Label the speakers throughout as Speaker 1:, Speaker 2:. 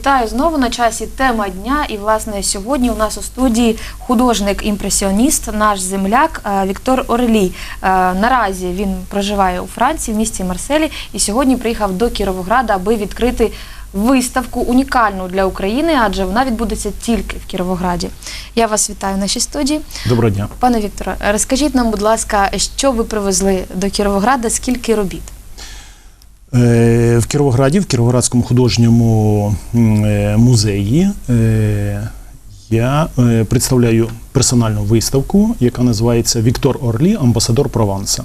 Speaker 1: Вітаю знову на часі тема дня. І власне сьогодні у нас у студії художник-імпресіоніст, наш земляк е, Віктор Орлій. Е, Наразі він проживає у Франції, в місті Марселі, і сьогодні приїхав до Кіровограда, аби відкрити виставку унікальну для України, адже вона відбудеться тільки в Кіровограді. Я вас вітаю в нашій студії.
Speaker 2: Доброго дня.
Speaker 1: Пане Вікторе, розкажіть нам, будь ласка, що ви привезли до Кіровограда, скільки робіт?
Speaker 2: Е, В Кіровограді, в Кіровоградському художньому е, музеї, е, я представляю персональну виставку, яка називається Віктор Орлі, амбасадор Прованса.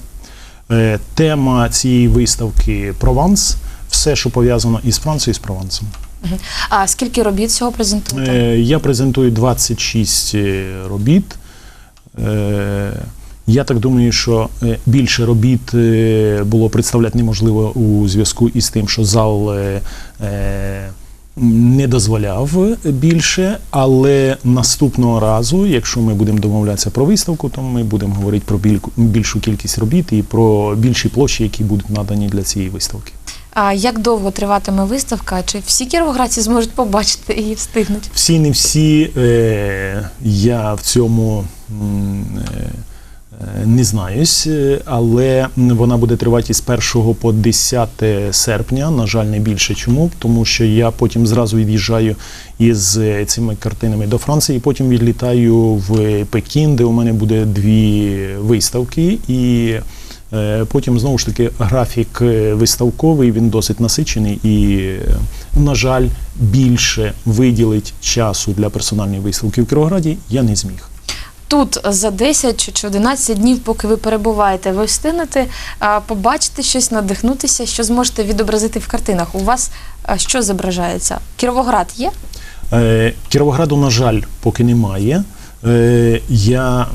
Speaker 2: Тема цієї виставки Прованс, все, що пов'язано із Францією, і з Провансом.
Speaker 1: А скільки робіт всього презентуєте?
Speaker 2: Я презентую 26 е, робіт. Я так думаю, що е, більше робіт е, було представляти неможливо у зв'язку із тим, що зал е, не дозволяв більше, але наступного разу, якщо ми будемо домовлятися про виставку, то ми будемо говорити про більшу кількість робіт і про більші площі, які будуть надані для цієї виставки.
Speaker 1: А як довго триватиме виставка? Чи всі кіровоградці зможуть побачити і встигнуть?
Speaker 2: Всі не всі, е, я в цьому е, не знаюсь, е, але вона буде тривати з 1 по 10 серпня. На жаль, не більше. Чому? Тому що я потім зразу від'їжджаю із е, цими картинами до Франції, потім відлітаю в Пекін, де у мене буде дві виставки. І Е, Потім знову ж таки графік е, виставковий, він досить насичений і, е, на жаль, більше виділить часу для персональної виставки в Кіровограді я не зміг.
Speaker 1: Тут за 10 чи- чи 11 днів, поки ви перебуваєте, ви встигнете побачити щось, надихнутися, що зможете відобразити в картинах. У вас що зображається? Кіровоград є?
Speaker 2: Е, Кіровограду, на жаль, поки немає. Е, Я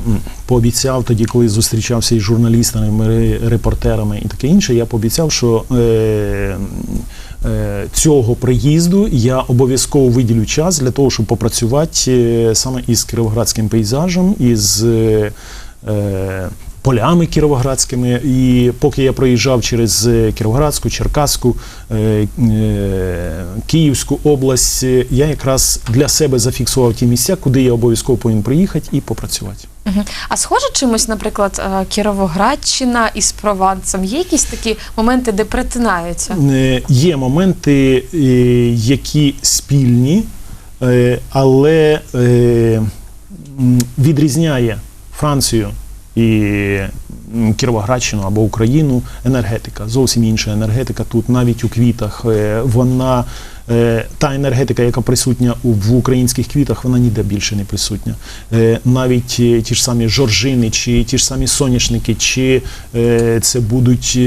Speaker 2: пообіцяв тоді, коли зустрічався із журналістами, репортерами і таке інше, я пообіцяв, що е, цього приїзду. Я обов'язково виділю час для того, щоб попрацювати е, саме із кіровоградським пейзажем, із е, е, полями кіровоградськими. І поки я проїжджав через е, Кіровоградську, Черкаську, е, е, Київську область, я якраз для себе зафіксував ті місця, куди я обов'язково повинен приїхати і попрацювати.
Speaker 1: А схоже чимось, наприклад, Кіровоградщина із Провансом? Є якісь такі моменти, де перетинаються?
Speaker 2: Е, Є моменти, які спільні, але відрізняє Францію і Кіровоградщину або Україну енергетика. Зовсім інша енергетика. Тут навіть у квітах е, вона. е, Та енергетика, яка присутня в українських квітах, вона ніде більше не присутня. Е, Навіть ті ж самі жоржини, чи ті ж самі соняшники, чи це будуть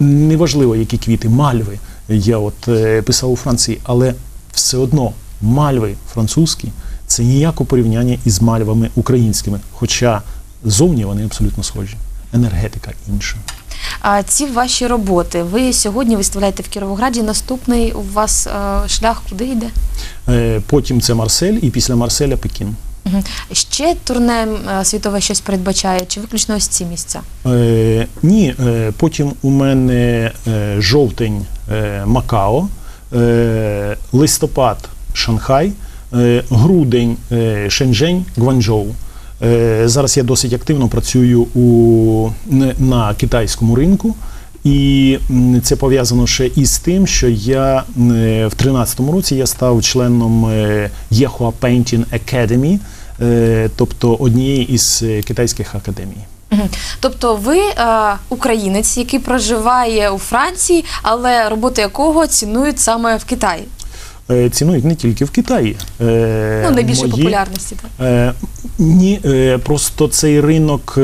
Speaker 2: неважливо, які квіти, мальви. Я от писав у Франції, але все одно мальви французькі це ніяке порівняння із мальвами українськими. Хоча зовні вони абсолютно схожі. Енергетика інша.
Speaker 1: А ці ваші роботи ви сьогодні виставляєте в Кіровограді. Наступний у вас е, шлях куди йде?
Speaker 2: Е, Потім це Марсель, і після Марселя Пекін.
Speaker 1: Ще турне е, світове щось передбачає, чи виключно ось ці місця?
Speaker 2: Е, ні, е, потім у мене е, жовтень е, Макао, е, листопад Шанхай, е, грудень е, Шенжень, Гванчжоу. Е, зараз я досить активно працюю у, на китайському ринку. І це пов'язано ще із тим, що я е, в 2013 році я став членом е, Yehua Painting Academy, тобто однієї із китайських академій.
Speaker 1: Тобто ви е, українець, який проживає у Франції, але роботи якого цінують саме в Китаї?
Speaker 2: Е, цінують не тільки в Китаї. Е,
Speaker 1: Ну, найбільше
Speaker 2: мої-
Speaker 1: популярності. Так?
Speaker 2: Е, Ні, е, просто цей ринок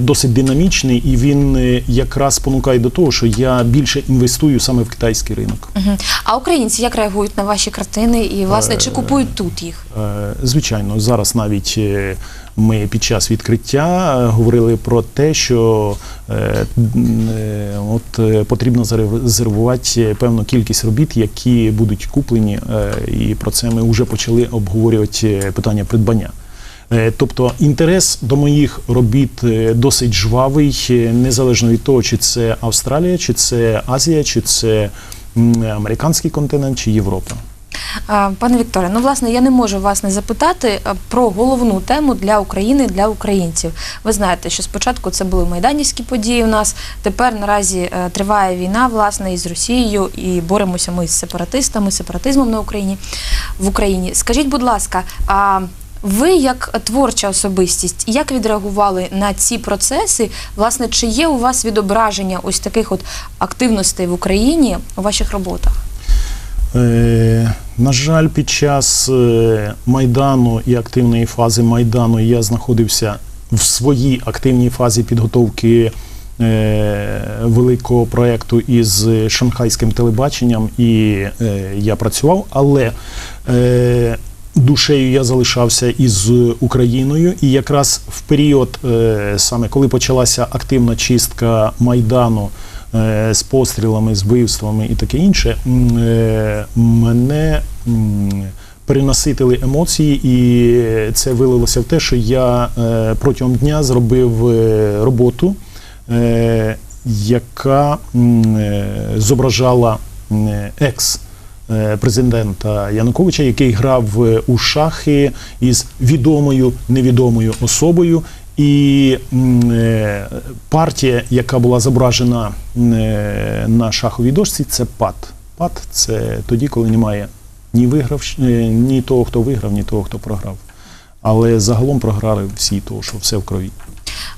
Speaker 2: досить динамічний, і він якраз спонукає до того, що я більше інвестую саме в китайський ринок.
Speaker 1: А українці як реагують на ваші картини і власне чи купують тут їх?
Speaker 2: Е, Звичайно, зараз навіть ми під час відкриття е, говорили про те, що е, е, от потрібно зарезервувати певну кількість робіт, які будуть куплені, і про це ми вже почали обговорювати питання придбання. Тобто інтерес до моїх робіт досить жвавий, незалежно від того, чи це Австралія, чи це Азія, чи це американський континент, чи Європа.
Speaker 1: Пане Вікторе, ну власне я не можу вас не запитати про головну тему для України, для українців. Ви знаєте, що спочатку це були майданівські події у нас. Тепер наразі е, триває війна власне із Росією і боремося ми з сепаратистами, сепаратизмом на Україні в Україні. Скажіть, будь ласка, а ви як творча особистість, як відреагували на ці процеси? Власне, чи є у вас відображення ось таких от активностей в Україні у ваших роботах?
Speaker 2: Е, на жаль, під час е, Майдану і активної фази Майдану я знаходився в своїй активній фазі підготовки е, великого проєкту із шанхайським телебаченням, і е, я працював, але душею я залишався із Україною. І якраз в період, саме коли почалася активна чистка Майдану з пострілами, з вбивствами і таке інше, е, мене м, перенаситили емоції, і це вилилося в те, що я е, протягом дня зробив е, роботу, е, яка е, зображала екс. е, Президента Януковича, який грав е, у шахи із відомою невідомою особою, і е, партія, яка була зображена е, на шаховій дошці, це ПАТ. ПАТ це тоді, коли немає ні виграв, е, ні того, хто виграв, ні того, хто програв. Але загалом програли всі, того, що все в крові.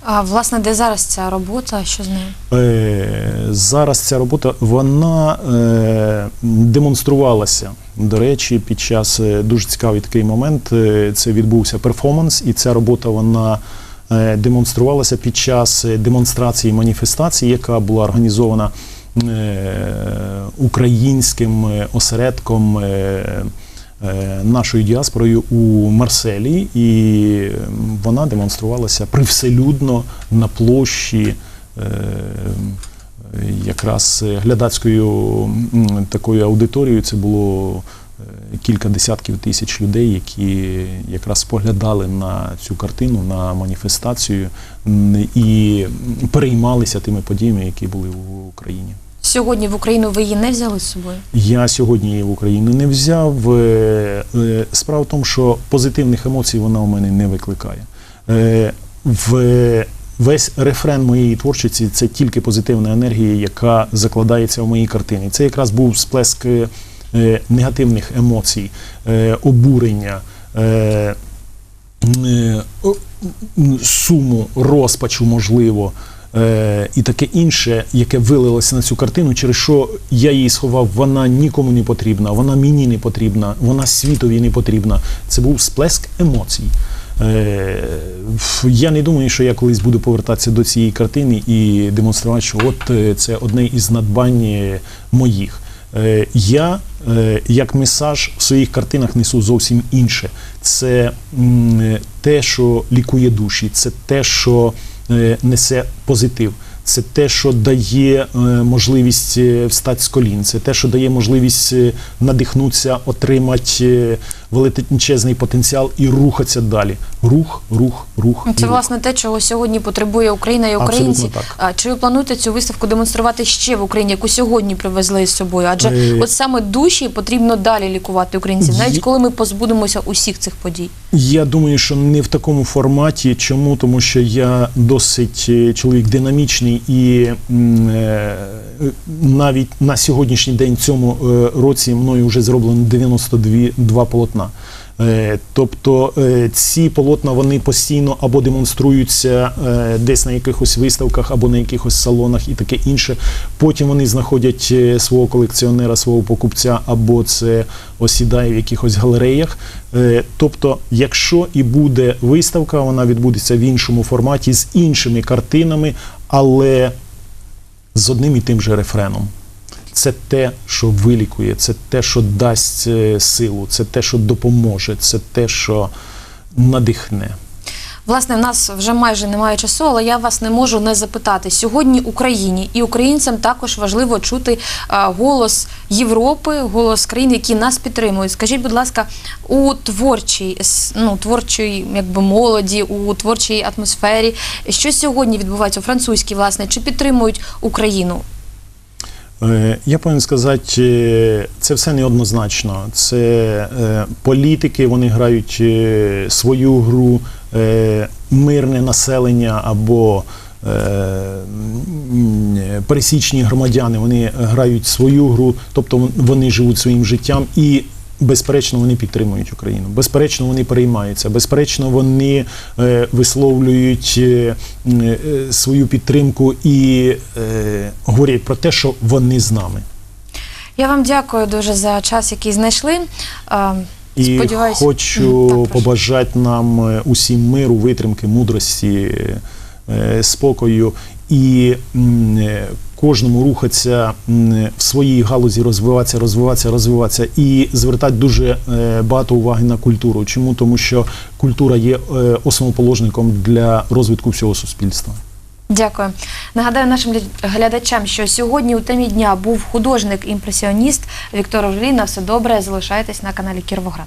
Speaker 1: А власне, де зараз ця робота? Що з нею?
Speaker 2: Е, Зараз ця робота вона е, демонструвалася. До речі, під час дуже цікавий такий момент. Це відбувся перформанс, і ця робота вона демонструвалася під час е, демонстрації маніфестації, яка була організована е, українським е, осередком. е, е, Нашою діаспорою у Марселі, і вона демонструвалася привселюдно на площі е, якраз глядацькою такою аудиторією. Це було е, кілька десятків тисяч людей, які якраз споглядали на цю картину, на маніфестацію і переймалися тими подіями, які були в Україні.
Speaker 1: Сьогодні в Україну ви її не взяли з собою?
Speaker 2: Я сьогодні її в Україну не взяв. Е, е, Справа в тому, що позитивних емоцій вона у мене не викликає. Е, В Весь рефрен моєї творчості це тільки позитивна енергія, яка закладається в моїй картині. Це якраз був сплеск е, негативних емоцій, е, обурення, е, е, суму, розпачу, можливо, е, і таке інше, яке вилилося на цю картину, через що я її сховав, вона нікому не потрібна, вона мені не потрібна, вона світові не потрібна. Це був сплеск емоцій. Е, Я не думаю, що я колись буду повертатися до цієї картини і демонструвати, що от е, це одне із надбань е, моїх. Е, Я е, як месаж в своїх картинах несу зовсім інше. Це е, те, що лікує душі, це те, що несе позитив. Це те, що дає е, можливість е, встати з колін, це те, що дає можливість е, надихнутися, отримати величезний потенціал і рухатися далі. Рух, рух, рух. і
Speaker 1: Це
Speaker 2: рух.
Speaker 1: власне те, чого сьогодні потребує Україна і українці. А чи ви плануєте цю виставку демонструвати ще в Україні, яку сьогодні привезли з собою? Адже
Speaker 2: Е,
Speaker 1: от саме душі потрібно далі лікувати українців, навіть коли ми позбудемося усіх цих подій.
Speaker 2: Я думаю, що не в такому форматі. Чому? Тому що я досить е, чоловік динамічний і е, навіть на сьогоднішній день цьому е, році мною вже зроблено 92 полотна. Тобто ці полотна вони постійно або демонструються десь на якихось виставках, або на якихось салонах і таке інше. Потім вони знаходять свого колекціонера, свого покупця, або це осідає в якихось галереях. Е, Тобто, якщо і буде виставка, вона відбудеться в іншому форматі з іншими картинами, але з одним і тим же рефреном. Це те, що вилікує, це те, що дасть е, силу, це те, що допоможе, це те, що надихне.
Speaker 1: Власне, в нас вже майже немає часу, але я вас не можу не запитати. Сьогодні Україні і українцям також важливо чути голос Європи, голос країн, які нас підтримують. Скажіть, будь ласка, у творчій ну, творчій, якби молоді, у творчій атмосфері, що сьогодні відбувається у французькій, власне, чи підтримують Україну?
Speaker 2: Е, Я повинен сказати, е, це все неоднозначно. Це е, політики, вони грають свою гру, мирне населення або пересічні громадяни, вони грають свою гру, тобто вони живуть своїм життям і. Безперечно, вони підтримують Україну. Безперечно, вони переймаються. Безперечно, вони е, висловлюють е, е, свою підтримку і е, говорять про те, що вони з нами.
Speaker 1: Я вам дякую дуже за час, який знайшли. А,
Speaker 2: І
Speaker 1: Сподіваюсь.
Speaker 2: хочу
Speaker 1: так,
Speaker 2: побажати нам е, усім миру, витримки, мудрості, е, спокою і е, кожному рухатися в своїй галузі, розвиватися, розвиватися, розвиватися і звертати дуже е, багато уваги на культуру. Чому? Тому що культура є е, основоположником для розвитку всього суспільства.
Speaker 1: Дякую. Нагадаю нашим глядачам, що сьогодні у темі дня був художник-імпресіоніст Віктор Орлій. На все добре. Залишайтесь на каналі Кіровоград.